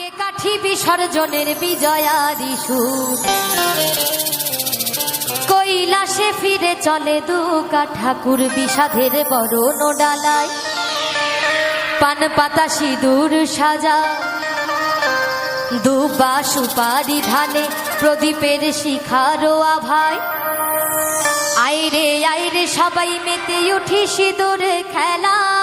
ঢাকে কাঠি বিসর্জনের বিজয়ারি সুর। কৈলাসে ফিরে চলে দুকা ঠাকুর বিষাধের বরণ ডালায়। পান পাতা সিঁদুর সাজা। দুবা সুপারি ধানে প্রদীপের শিখারো আভায়। আইরে আইরে সবাই মেতে উঠি সিঁদুর খেলায়।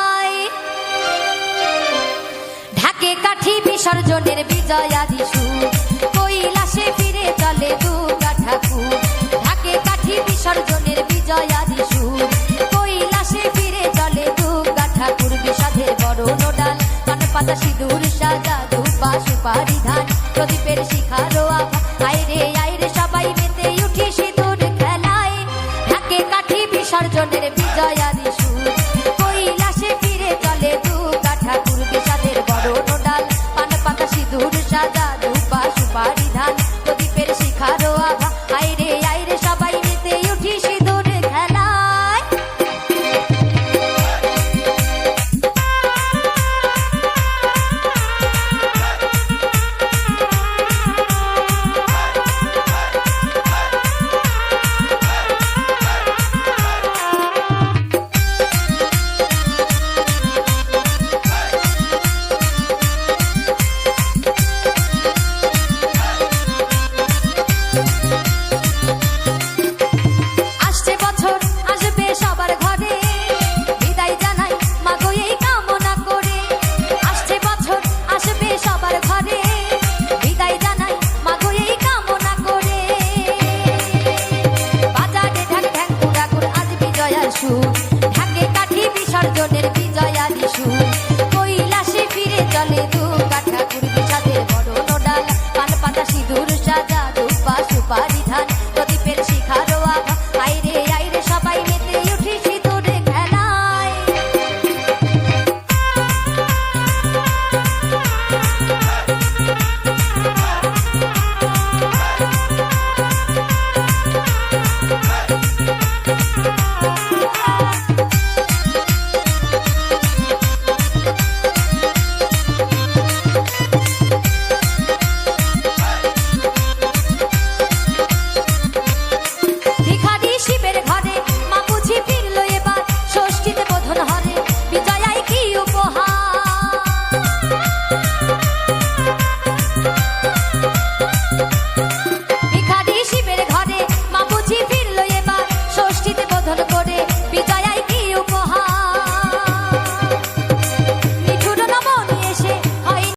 বিসর্জনের বিজয়াদি সুর কৈলাসে ফিরে চলে দুর্গা ঠাকুর। ঢাকে কাঠি বিসর্জনের বিজয়াদি সুর কৈলাসে ফিরে চলে দুর্গা ঠাকুর বিষাদের বড় নোডাল পান পাতা সিঁদুর সাজা দুপা সুপারি ধান, প্রদীপের শিখারো party. জানে তুমি